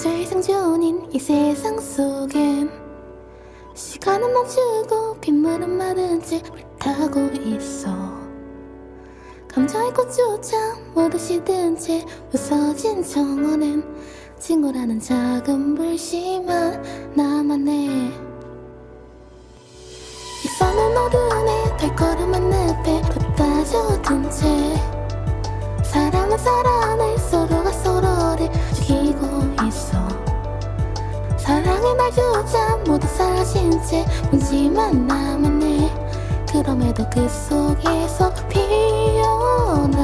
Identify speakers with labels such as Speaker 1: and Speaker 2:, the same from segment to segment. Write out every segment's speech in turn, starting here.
Speaker 1: 각자의 생존인 이 세상 속엔 시간은 멈추고 빗물은 마른지 불타고 있어. 감정의 꽃조차 모두 시든 채 부서진 정원엔 친구라는 작은 불씨만 남았네. 이 밤은 어두운에 발걸음한 늪에 푹 빠져든 채 사랑은 사랑을 말조차 모두 사라진 채 문지만 남았네. 그럼에도 그 속에서 피어난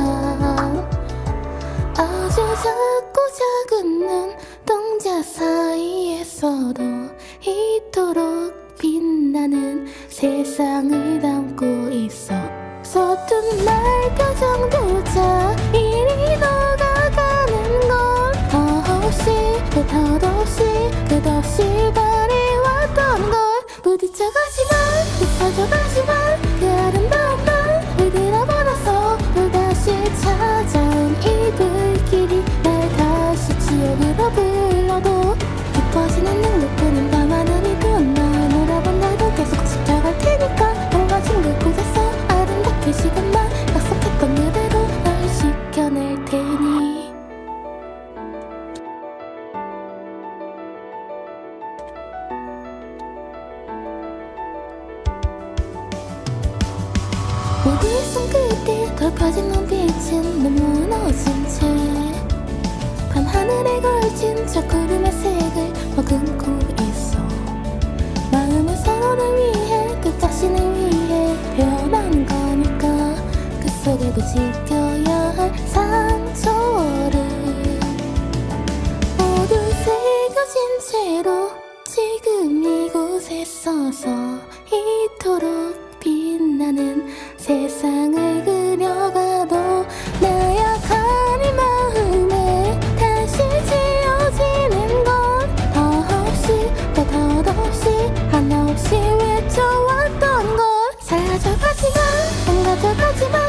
Speaker 1: 아주 작고 작은 눈동자 사이에서도 이토록 빛나는 세상을 담고 있어. 서툰 날 표정조차 찾아온 이 불길이 날 다시 지옥으로 불러도 깊어지는 능력뿐인 밤하늘이 두날 놀아본다도 계속 지켜갈 테니까 망가진 그곳에서 아름답게 시간만 약속했던 그대로 널 지켜낼 테니. 손끝에 덮여진 눈빛은 너무 무너진 채 밤하늘에 걸친 저 구름의 색을 머금고 있어. 마음은 서로를 위해 그 자신을 위해 변한 거니까 그 속에도 지켜야 할 상처를 모두 새겨진 채로 지금 이곳에 서서 없이 외쳐왔던 것 사라져가지만 망가져가지만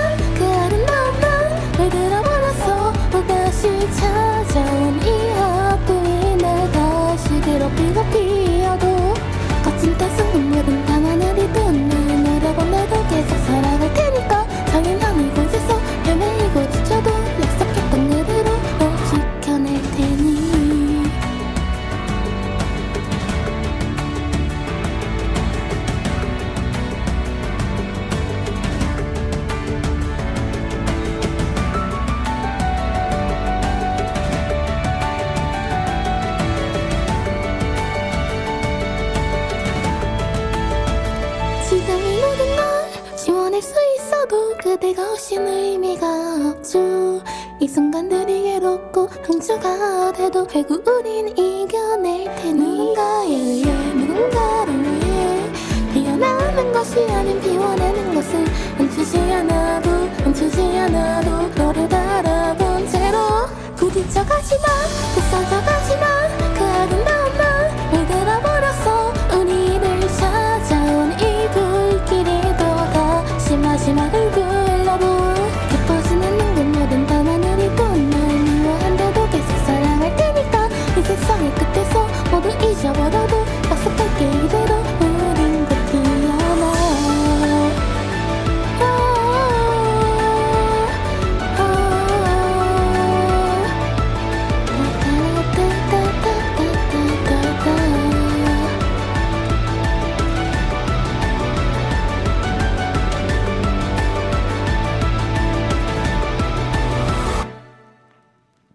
Speaker 1: 그대가 오신 의미가 없죠. 이 순간들이 괴롭고 상처가 돼도 결국 우린 이겨낼 테니 누군가에 의해 누군가를 위해 피어나는 것이 아닌 피워내는 것을 멈추지 않아도 멈추지 않아도 너를 바라본 채로 부딪혀가지만 부서져가지만